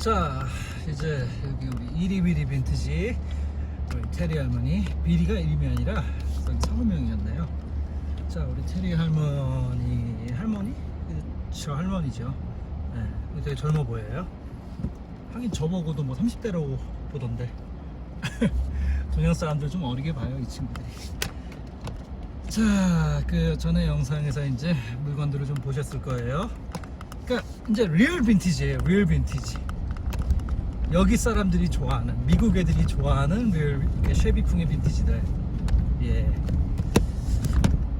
자 이제 여기 우리 이리비리 빈티지 우리 테리 할머니 비리가 이름이 아니라 여기 성명이었네요 자 우리 테리 할머니 할머니? 저 할머니죠 네, 되게 젊어 보여요 하긴 저보고도 뭐 30대로 보던데 동양 사람들 좀 어리게 봐요 이 친구들이 자, 그 전에 영상에서 이제 물건들을 좀 보셨을 거예요. 그러니까 이제 리얼 빈티지예요. 리얼 빈티지. 여기 사람들이 좋아하는 미국 애들이 좋아하는 리얼 이렇게 쉐비풍의 빈티지들. 예.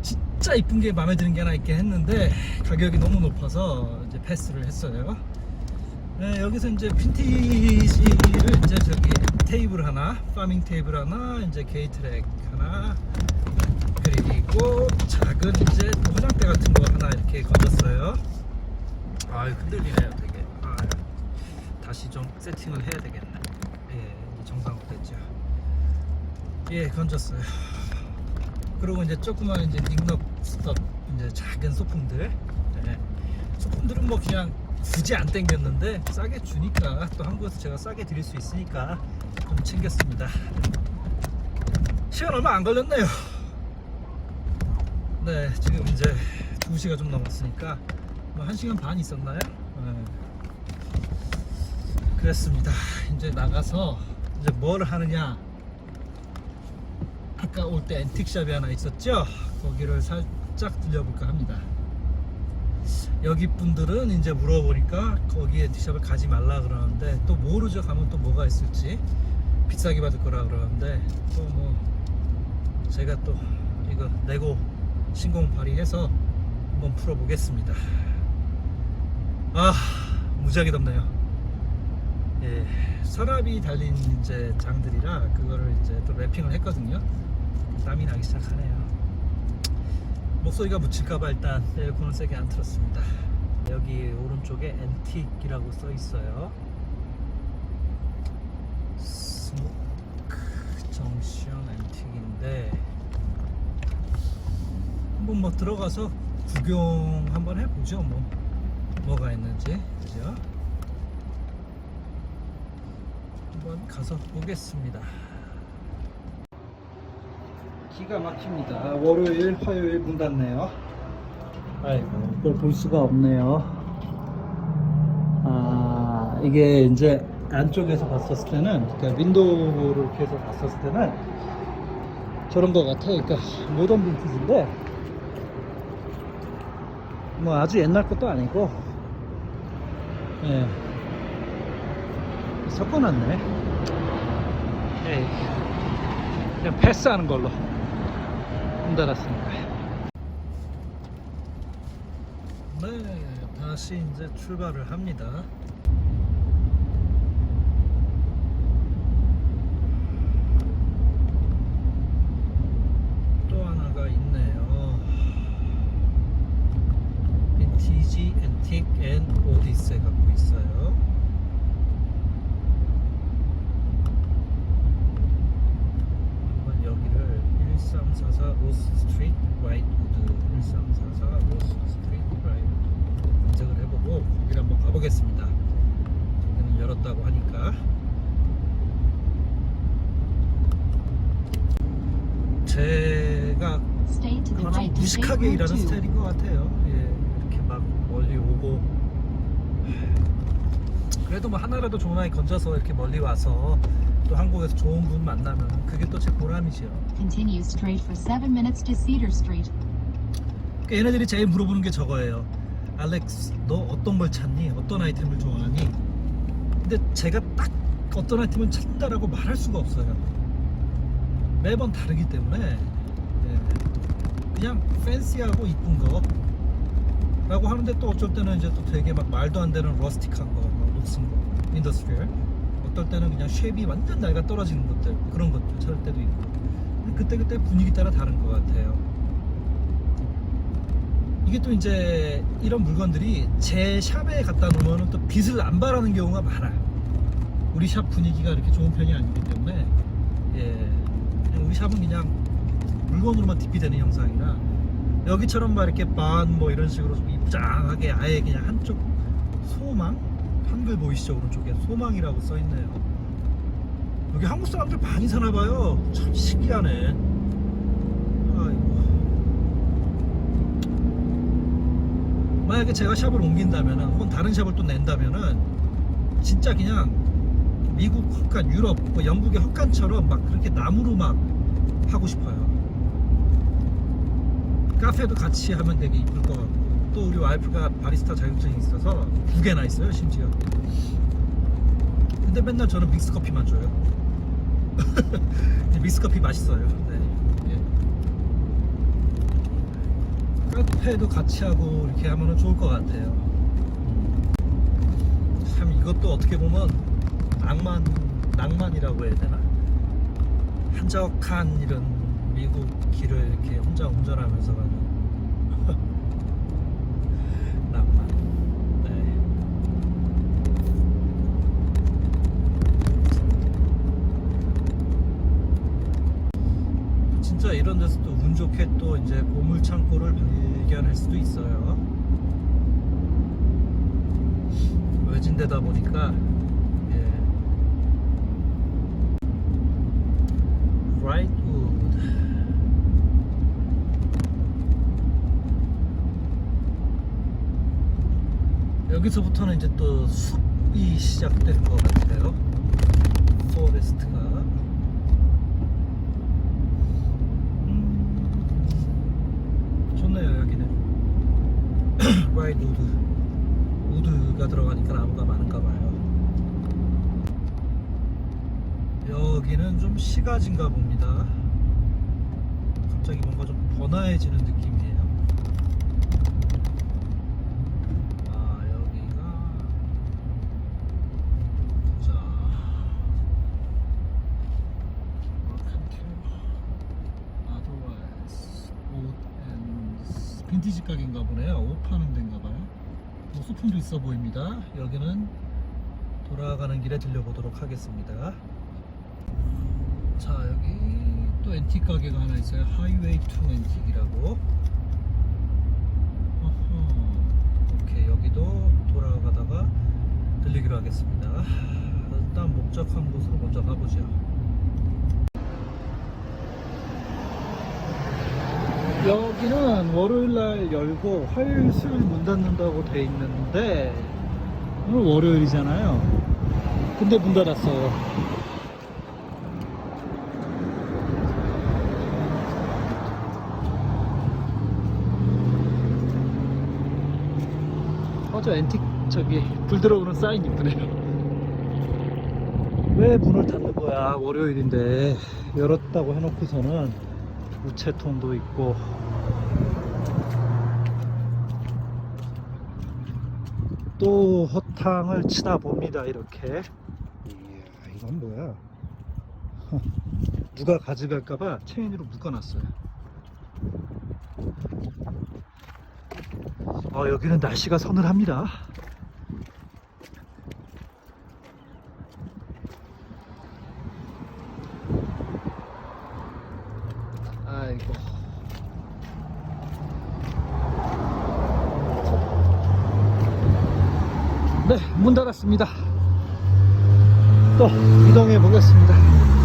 진짜 이쁜 게 마음에 드는 게 하나 있긴 했는데 가격이 너무 높아서 이제 패스를 했어요. 네, 여기서 이제 빈티지를 이제 저기 테이블 하나, 파밍 테이블 하나, 이제 게이트랙 하나, 그리고 작은 이제 화장대 같은 거 하나 이렇게 건졌어요. 아, 흔들리네요, 다시 좀 세팅을 해야 되겠네. 예, 정상으로 됐죠. 예, 건졌어요. 그리고 이제 조그만 이제 닉넉 스톱 이제 작은 소품들. 예. 소품들은 뭐 그냥 굳이 안 땡겼는데 싸게 주니까 또 한국에서 제가 싸게 드릴 수 있으니까 좀 챙겼습니다. 시간 얼마 안 걸렸네요. 네, 지금 이제 2시가 좀 넘었으니까 뭐 1시간 반 있었나요? 네. 그랬습니다. 이제 나가서 이제 뭘 하느냐? 아까 올 때 앤틱샵이 하나 있었죠? 거기를 살짝 들려볼까 합니다. 여기 분들은 이제 물어보니까 거기 앤틱샵을 가지 말라 그러는데 또 모르죠. 가면 또 뭐가 있을지 비싸게 받을 거라 그러는데 또 뭐 제가 또 이거 내고 신공 발휘해서 한번 풀어보겠습니다. 아 무지하게 덥네요. 예, 서랍이 달린 이제 장들이라 그거를 이제 또 랩핑을 했거든요. 땀이 나기 시작하네요. 목소리가 묻힐까봐 일단 에어컨을 세게 안 틀었습니다. 여기 오른쪽에 앤틱이라고 써 있어요. 스모크 정션 앤틱인데 한번 뭐 들어가서 구경 한번 해보죠 뭐 뭐가 있는지 그죠? 한번 가서 보겠습니다. 기가 막힙니다. 월요일, 화요일 문 닫네요. 아이고, 그걸 볼 수가 없네요. 아, 이게 이제 안쪽에서 봤었을 때는, 그러니까 윈도우를 이렇게 해서 봤었을 때는 저런 거 같아요. 그러니까 모던 빈티지인데, 뭐 아주 옛날 것도 아니고, 예. 섞어놨네. 에이. 그냥 패스하는 걸로. 문 닫았으니까. 네, 다시 이제 출발을 합니다. 또 하나가 있네요. 빈티지 앤틱 앤 오디세 갖고 있어요. 한번 여기를 1344 로스 스트리트 라이트우드 1344 로스 스트리트 라이트우드 검색을 해보고 거기를 한번 가보겠습니다. 여기는 열었다고 하니까 제가 좀 무식하게 일하는 2. 스타일인 것 같아요. 예, 이렇게 막 멀리 오고 그래도 뭐 하나라도 좋은 아이 건져서 이렇게 멀리 와서 또 한국에서 좋은 분 만나면 그게 또 제 보람이죠. Continue straight for 7 minutes to Cedar Street. 그러니까 얘네들이 제일 물어보는 게 저거예요. 알렉스, 너 어떤 걸 찾니? 어떤 아이템을 좋아하니? 근데 제가 딱 어떤 아이템을 찾는다라고 말할 수가 없어요. 매번 다르기 때문에 예, 그냥 팬시하고 이쁜 거 라고 하는데 또 어쩔 때는 이제 또 되게 막 말도 안 되는 러스틱한 거, 막 녹슨 거, 인더스트리얼 어떨 때는 그냥 쉐입이 완전 낡아 떨어지는 것들 그런 것들 찾을 때도 있고 그때그때 분위기 따라 다른 것 같아요. 이게 또 이제 이런 물건들이 제 샵에 갖다 놓으면 또 빛을 안 발하는 경우가 많아요. 우리 샵 분위기가 이렇게 좋은 편이 아니기 때문에 예, 우리 샵은 그냥 물건으로만 디피되는 형상이라 여기처럼 막 이렇게 반 뭐 이런 식으로 좀 입장하게 아예 그냥 한쪽 소망 한글 보이시죠 오른쪽에 소망이라고 써 있네요. 여기 한국 사람들 많이 사나 봐요. 참 신기하네. 아이고. 만약에 제가 샵을 옮긴다면은 혹은 다른 샵을 또 낸다면은 진짜 그냥 미국 헛간, 유럽, 뭐 영국의 헛간처럼 막 그렇게 나무로 막 하고 싶어요. 카페도 같이 하면 되게 이쁠 것 같고 또 우리 와이프가 바리스타 자격증이 있어서 두 개나 있어요 심지어. 근데 맨날 저는 믹스 커피만 줘요. 믹스 커피 맛있어요. 네. 예. 카페도 같이 하고 이렇게 하면 좋을 것 같아요. 참 이것도 어떻게 보면 낭만 낭만이라고 해야 되나? 한적한 이런 미국 길을 이렇게 혼자 운전하면서 가는 낭만. 네. 진짜 이런 데서 또 운 좋게 또 이제 보물 창고를 발견할 수도 있어요. 외진 데다 보니까 예. 라이트우드 여기서부터는 이제 또 숲이 시작될 것 같아요. 포레스트가 음, 좋네요 여기는 라이트우드 우드가 들어가니까 나무가 많은가 봐요. 여기는 좀 시가진가 봅니다. 갑자기 뭔가 좀 번화해지는 느낌이에요. 아 여기가 자 Otherwise, 옷 and 가게인가 보네요. 옷 파는 데인가 봐요. 뭐 소품도 있어 보입니다. 여기는 돌아가는 길에 들려보도록 하겠습니다. 자 여기 또 앤틱 가게가 하나 있어요. 하이웨이 투 앤틱이라고. 어허. 오케이 여기도 돌아가다가 들리기로 하겠습니다. 일단 목적한 곳으로 먼저 가보죠. 여기는 월요일 날 열고 화요일 수요일 문 닫는다고 돼 있는데 오늘 월요일이잖아요. 근데 문 닫았어요. 어저 앤틱 저기 불 들어오는 사인 이쁘네요. 왜 문을 닫는 거야? 월요일인데 열었다고 해놓고서는 우체통도 있고 또 허탕을 치다 봅니다 이렇게. 이야 이건 뭐야? 누가 가져갈까봐 체인으로 묶어놨어요. 어 여기는 날씨가 서늘합니다. 아이고 네, 문 닫았습니다. 또 이동해 보겠습니다.